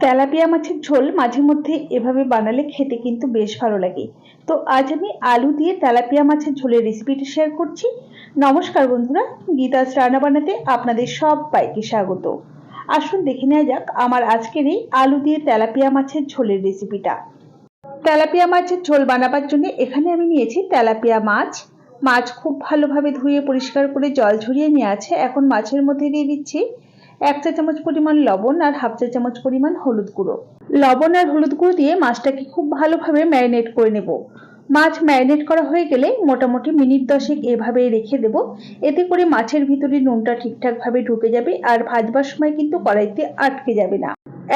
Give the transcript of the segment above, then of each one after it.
Tilapia মাছের ঝোল মাঝে মধ্যে এভাবে বানালে খেতে কিন্তু বেশ ভালো লাগে। তো আজ আমি আলু দিয়ে তেলাপিয়া মাছের ঝোলের রেসিপিটি শেয়ার করছি। নমস্কার বন্ধুরা গীতাস রান্না বানাতে আপনাদের সব পাইকে স্বাগত। আসুন দেখে নেওয়া যাক আমার আজকের এই আলু দিয়ে তেলাপিয়া মাছের ঝোলের রেসিপিটা। তেলাপিয়া মাছের ঝোল বানাবার জন্য এখানে আমি নিয়েছি তেলাপিয়া মাছ। মাছ খুব ভালোভাবে ধুয়ে পরিষ্কার করে জল ঝরিয়ে নিয়ে আছে। এখন মাছের মধ্যে দিয়ে দিচ্ছি এক চা চামচ পরিমাণ লবণ আর হাফ চা চামচ পরিমাণ হলুদ গুঁড়ো। লবণ আর হলুদ গুঁড়ো দিয়ে মাছটাকে খুব ভালোভাবে ম্যারিনেট করে নেব। মাছ ম্যারিনেট করা হয়ে গেলে মোটামুটি মিনিট দশেক এভাবে রেখে দেব। এতে করে মাছের ভিতরে নুনটা ঠিকঠাকভাবে ঢুকে যাবে আর ভাজবার সময় কিন্তু কড়াইতে আটকে যাবে না।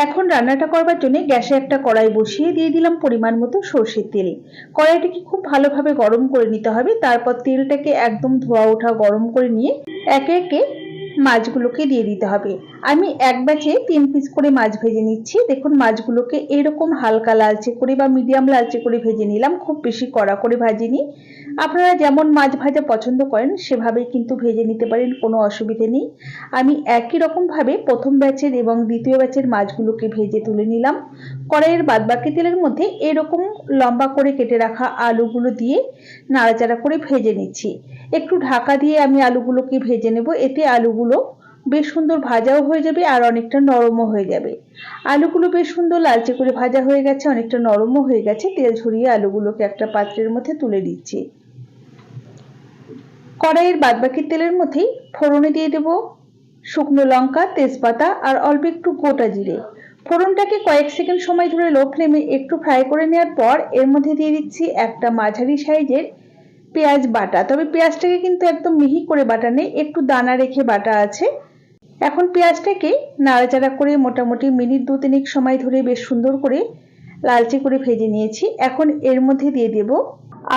এখন রান্নাটা করবার জন্য গ্যাসে একটা কড়াই বসিয়ে দিয়ে দিলাম পরিমাণ মতো সর্ষের তেল। কড়াইটাকে খুব ভালোভাবে গরম করে নিতে হবে। তারপর তেলটাকে একদম ধোয়া ওঠা গরম করে নিয়ে একে একে মাছগুলোকে দিয়ে দিতে হবে। আমি এক ব্যাচে তিন পিস করে মাছ ভেজে নিচ্ছি। দেখুন, মাছগুলোকে এরকম হালকা লালচে করে বা মিডিয়াম লালচে করে ভেজে নিলাম। খুব বেশি কড়া করে ভাজিনি। আপনারা যেমন মাছ ভাজা পছন্দ করেন, সেভাবেই কিন্তু ভেজে নিতে পারেন, কোনো অসুবিধে নেই। আমি একই রকমভাবে প্রথম ব্যাচের এবং দ্বিতীয় ব্যাচের মাছগুলোকে ভেজে তুলে নিলাম। কড়াইয়ের বাদবাকি তেলের মধ্যে এরকম লম্বা করে কেটে রাখা আলুগুলো দিয়ে নাড়াচাড়া করে ভেজে নিচ্ছি। একটু ঢাকা দিয়ে আমি আলুগুলোকে ভেজে নেব। এতে আলুগুলো বেশ সুন্দর ভাজাও হয়ে যাবে আর অনেকটা নরমও হয়ে যাবে। আলুগুলো বেশ সুন্দর লালচে করে ভাজা হয়ে গেছে, অনেকটা নরমও হয়ে গেছে। তেল ঝরিয়ে আলুগুলোকে একটা পাত্রের মধ্যে তুলে দিচ্ছি কড়াইয়ের বাদবাকি তেলের মধ্যেই ফোড়নে দিয়ে দেব শুকনো লঙ্কা, তেজপাতা আর অল্প একটু গোটা জিরে। ফোড়নটাকে কয়েক সেকেন্ড সময় ধরে লো ফ্লেমে একটু ফ্রাই করে নেওয়ার পর এর মধ্যে দিয়ে দিচ্ছি একটা মাঝারি সাইজের পেঁয়াজ বাটা। তবে পেঁয়াজটাকে কিন্তু একদম মিহি করে বাটা নেই, একটু দানা রেখে বাটা আছে। এখন পেঁয়াজটাকে নাড়াচাড়া করে মোটামুটি মিনিট দু তিনেক সময় ধরে বেশ সুন্দর করে লালচে করে ভেজে নিয়েছি। এখন এর মধ্যে দিয়ে দেব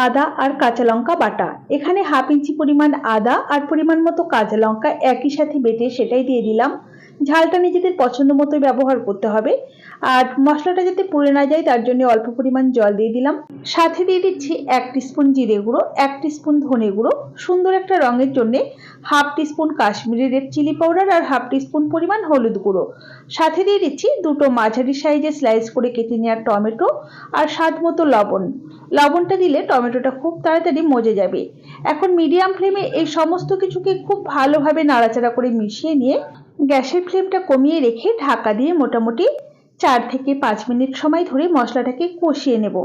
আদা আর কাঁচা লঙ্কা বাটা। এখানে হাফ ইঞ্চি পরিমাণ আদা আর পরিমাণ মতো কাঁচা লঙ্কা একই সাথে বেটে সেটাই দিয়ে দিলাম। ঝালটা নিজেদের পছন্দ মতো ব্যবহার করতে হবে। আর মশলাটা যাতে পুড়ে না যায়, তার জন্য অল্প পরিমাণ জল দিয়ে দিলাম। সাথে দিয়ে দিচ্ছি এক স্পুন জিরে গুঁড়ো, এক স্পুন ধনে গুঁড়ো। সুন্দর একটা রঙের জন্য half teaspoon Kashmiri red chilli powder আর হাফ টিস্পুন পরিমাণ হলুদ গুঁড়ো। সাথে দিয়ে দিচ্ছি দুটো মাঝারি সাইজে স্লাইস করে কেটে নেওয়া টমেটো আর স্বাদ মতো লবণ। লবণটা দিলে টমেটোটা খুব তাড়াতাড়ি মজে যাবে। এখন মিডিয়াম ফ্লেমে এই সমস্ত কিছুকে খুব ভালোভাবে নাড়াচাড়া করে মিশিয়ে নিয়ে গ্যাসের ফ্লেমটা কমিয়ে রেখে ঢাকা দিয়ে মোটামুটি চার থেকে পাঁচ মিনিট সময় ধরে মশলাটাকে কষিয়ে নেব।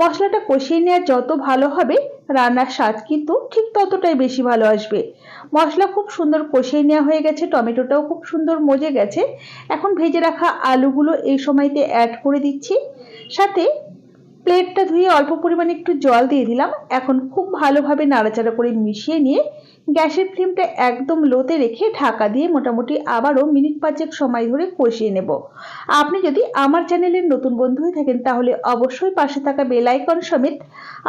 মশলাটা কষিয়ে নেওয়া যত ভালো হবে, রান্নার স্বাদ কিন্তু ঠিক ততটাই বেশি ভালো আসবে। মশলা খুব সুন্দর কষিয়ে নেওয়া হয়ে গেছে, টমেটোটাও খুব সুন্দর মজে গেছে। এখন ভেজে রাখা আলুগুলো এই সময়তে অ্যাড করে দিচ্ছি। সাথে প্লেটটা ধুয়ে অল্প পরিমাণে একটু জল দিয়ে দিলাম। এখন খুব ভালোভাবে নাড়াচাড়া করে মিশিয়ে নিয়ে গ্যাসের ফ্লেমটা একদম লোতে রেখে ঢাকা দিয়ে মোটামুটি আবারও মিনিট পাঁচেক সময় ধরে কষিয়ে নেব। আপনি যদি আমার চ্যানেলের নতুন বন্ধু হয়ে থাকেন তাহলে অবশ্যই পাশে থাকা বেলাইকন সমেত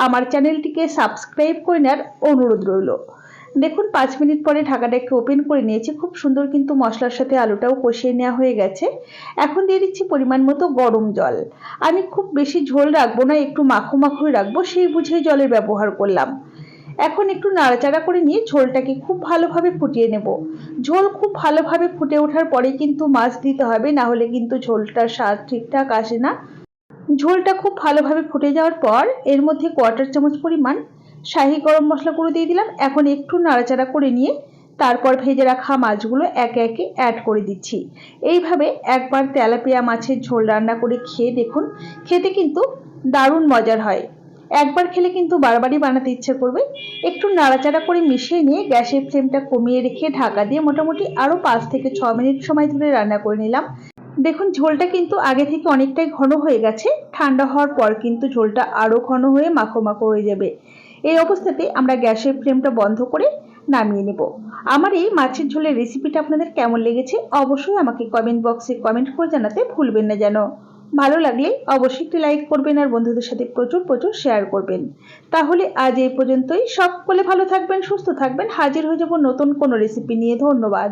আমার চ্যানেলটিকে সাবস্ক্রাইব করে নেওয়ার অনুরোধ রইল। দেখুন, পাঁচ মিনিট পরে ঢাকাটাকে ওপেন করে নিয়েছি। খুব সুন্দর কিন্তু মশলার সাথে আলুটাও কষিয়ে নেওয়া হয়ে গেছে। এখন দিয়ে দিচ্ছি পরিমাণ মতো গরম জল। আমি খুব বেশি ঝোল রাখব না, একটু মাখো মাখোই রাখব, সেই বুঝে জলের ব্যবহার করলাম। এখন একটু নাড়াচাড়া করে নিয়ে ঝোলটাকে খুব ভালোভাবে ফুটিয়ে নেব। ঝোল খুব ভালোভাবে ফুটে ওঠার পরে কিন্তু মাছ দিতে হবে, না হলে কিন্তু ঝোলটার স্বাদ ঠিকঠাক আসে না। ঝোলটা খুব ভালোভাবে ফুটে যাওয়ার পর এর মধ্যে কোয়ার্টার চামচ পরিমাণ শাহি গরম মশলা করে দিয়ে দিলাম। এখন একটু নাড়াচাড়া করে নিয়ে তারপর ভেজে রাখা মাছগুলো একে একে অ্যাড করে দিচ্ছি। এইভাবে একবার তেলাপিয়া মাছের ঝোল রান্না করে খেয়ে দেখুন, খেতে কিন্তু দারুণ মজার হয়। একবার খেলে কিন্তু বারবারই বানাতে ইচ্ছে করবে। একটু নাড়াচাড়া করে মিশিয়ে নিয়ে গ্যাসের ফ্লেমটা কমিয়ে রেখে ঢাকা দিয়ে মোটামুটি আরও পাঁচ থেকে ছ মিনিট সময় ধরে রান্না করে নিলাম। দেখুন, ঝোলটা কিন্তু আগে থেকে অনেকটাই ঘন হয়ে গেছে। ঠান্ডা হওয়ার পর কিন্তু ঝোলটা আরও ঘন হয়ে মাখো মাখো হয়ে যাবে। এই অবস্থাতে আমরা গ্যাসের ফ্লেমটা বন্ধ করে নামিয়ে নেব। আমার এই মাছের ঝোলের রেসিপিটা আপনাদের কেমন লেগেছে অবশ্যই আমাকে কমেন্ট বক্সে কমেন্ট করে জানাতে ভুলবেন না যেন। ভালো লাগলে অবশ্যই একটি লাইক করবেন আর বন্ধুদের সাথে প্রচুর প্রচুর শেয়ার করবেন। তাহলে আজ এই পর্যন্তই। সকলে ভালো থাকবেন, সুস্থ থাকবেন। হাজির হয়ে যাব নতুন কোনো রেসিপি নিয়ে। ধন্যবাদ।